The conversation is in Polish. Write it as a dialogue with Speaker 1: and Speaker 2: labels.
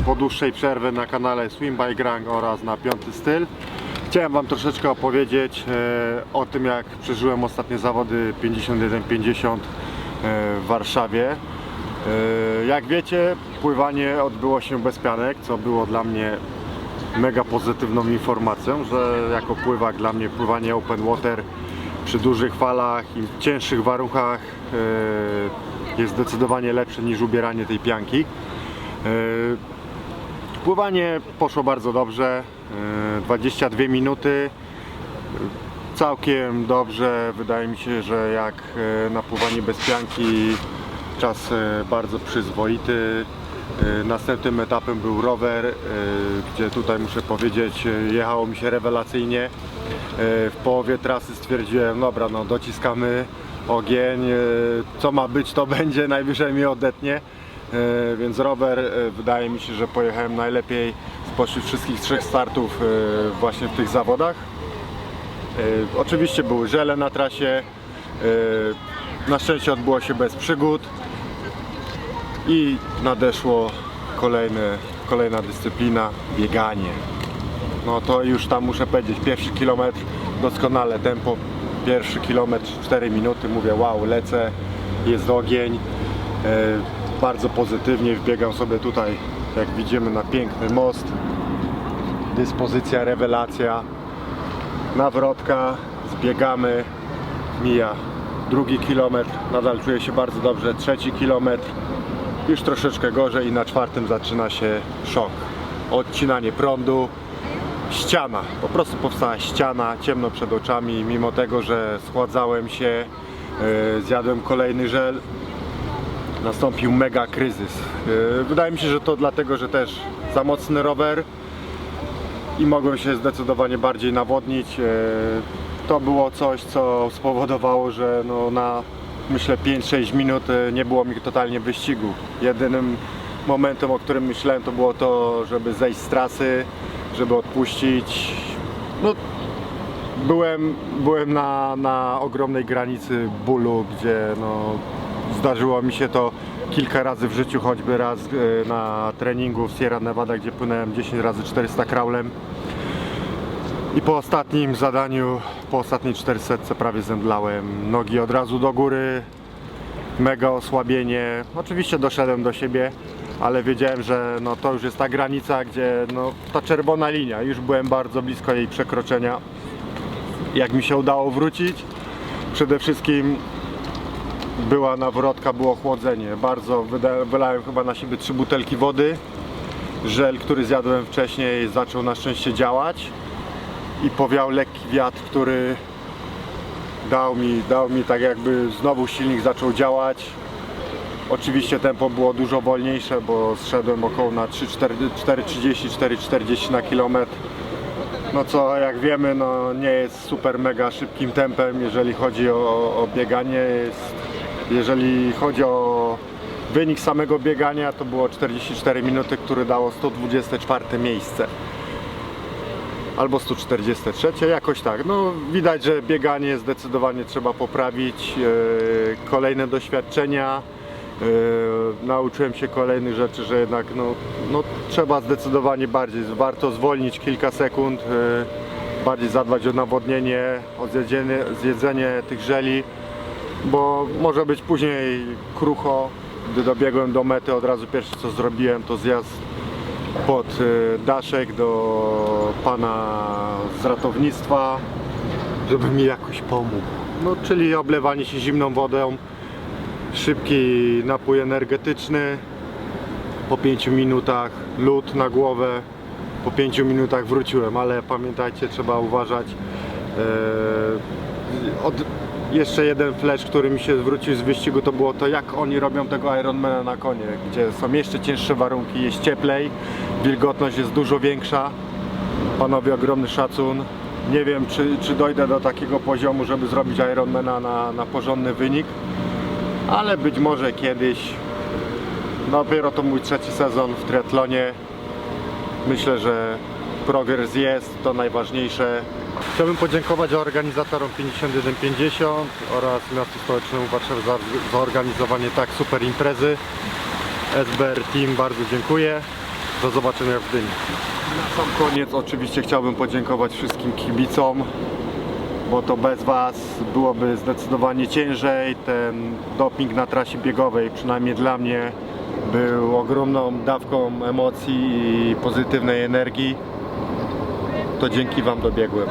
Speaker 1: po dłuższej przerwy na kanale Swim by Grang oraz na Piąty Styl. Chciałem Wam troszeczkę opowiedzieć e, o tym, jak przeżyłem ostatnie zawody 51-50 e, w Warszawie. E, jak wiecie, pływanie odbyło się bez pianek, co było dla mnie mega pozytywną informacją, że jako pływak dla mnie pływanie open water przy dużych falach i cięższych warunkach jest zdecydowanie lepsze niż ubieranie tej pianki. E, Pływanie poszło bardzo dobrze, e, 22 minuty, całkiem dobrze, wydaje mi się, że jak e, na pływanie bez pianki czas e, bardzo przyzwoity. E, Następnym etapem był rower, e, gdzie tutaj muszę powiedzieć e, jechało mi się rewelacyjnie. E, W połowie trasy stwierdziłem, dobra no dociskamy ogień, e, co ma być to będzie, najwyżej mnie odetnie. E, Więc rower e, wydaje mi się, że pojechałem najlepiej spośród wszystkich trzech startów e, właśnie w tych zawodach. Oczywiście były żele na trasie. Na szczęście odbyło się bez przygód. I nadeszło kolejne, kolejna dyscyplina bieganie. No to już tam muszę powiedzieć, pierwszy kilometr doskonale tempo. Pierwszy kilometr 4 minuty, mówię wow, lecę, jest ogień. Bardzo pozytywnie wbiegam sobie tutaj, jak widzimy, na piękny most. Dyspozycja, rewelacja. Nawrotka, zbiegamy, mija drugi kilometr, nadal czuję się bardzo dobrze, trzeci kilometr, już troszeczkę gorzej i na czwartym zaczyna się szok. Odcinanie prądu, ściana, po prostu powstała ściana, ciemno przed oczami, mimo tego, że schładzałem się, yy, zjadłem kolejny żel, nastąpił mega kryzys. Yy, Wydaje mi się, że to dlatego, że też za mocny rower, i mogłem się zdecydowanie bardziej nawodnić. E, To było coś, co spowodowało, że no na myślę 5-6 minut e, nie było mi totalnie wyścigu. Jedynym momentem, o którym myślałem, to było to, żeby zejść z trasy, żeby odpuścić. No, byłem, byłem na, na ogromnej granicy bólu, gdzie no, zdarzyło mi się to kilka razy w życiu, choćby raz e, na treningu w Sierra Nevada, gdzie płynąłem 10 razy 400 kraulem. I po ostatnim zadaniu, po ostatniej 400 prawie zemdlałem. Nogi od razu do góry, mega osłabienie. Oczywiście doszedłem do siebie, ale wiedziałem, że no, to już jest ta granica, gdzie no, ta czerwona linia, już byłem bardzo blisko jej przekroczenia. Jak mi się udało wrócić, przede wszystkim była nawrotka, było chłodzenie. Bardzo wylałem chyba na siebie trzy butelki wody. Żel, który zjadłem wcześniej, zaczął na szczęście działać i powiał lekki wiatr, który dał mi, dał mi tak jakby znowu silnik zaczął działać. Oczywiście tempo było dużo wolniejsze, bo zszedłem około na 4,30-4,40 na kilometr. No co jak wiemy, no nie jest super mega szybkim tempem, jeżeli chodzi o, o bieganie. Jest, jeżeli chodzi o wynik samego biegania, to było 44 minuty, które dało 124 miejsce albo 143, jakoś tak. No widać, że bieganie zdecydowanie trzeba poprawić. E, Kolejne doświadczenia. E, Nauczyłem się kolejnych rzeczy, że jednak no, no, trzeba zdecydowanie bardziej, warto zwolnić kilka sekund, e, bardziej zadbać o nawodnienie, o zjedzenie, zjedzenie tych żeli, bo może być później krucho. Gdy dobiegłem do mety, od razu pierwsze co zrobiłem to zjazd pod y, daszek do pana z ratownictwa, żeby mi jakoś pomógł. No, czyli oblewanie się zimną wodą, szybki napój energetyczny, po 5 minutach lód na głowę, po 5 minutach wróciłem, ale pamiętajcie, trzeba uważać. Eee, Od, jeszcze jeden flash, który mi się zwrócił z wyścigu, to było to, jak oni robią tego Ironmana na konie, gdzie są jeszcze cięższe warunki, jest cieplej, wilgotność jest dużo większa. Panowie, ogromny szacun. Nie wiem, czy, czy dojdę do takiego poziomu, żeby zrobić Ironmana na, na porządny wynik, ale być może kiedyś. Dopiero to mój trzeci sezon w triatlonie. Myślę, że progres jest, to najważniejsze. Chciałbym podziękować organizatorom 5150 oraz Miastu Stołecznemu Warszawy za za zorganizowanie tak super imprezy. SBR Team bardzo dziękuję. Do zobaczenia w Gdyni. Na sam koniec oczywiście chciałbym podziękować wszystkim kibicom, bo to bez Was byłoby zdecydowanie ciężej. Ten doping na trasie biegowej, przynajmniej dla mnie, był ogromną dawką emocji i pozytywnej energii. To dzięki Wam dobiegłem.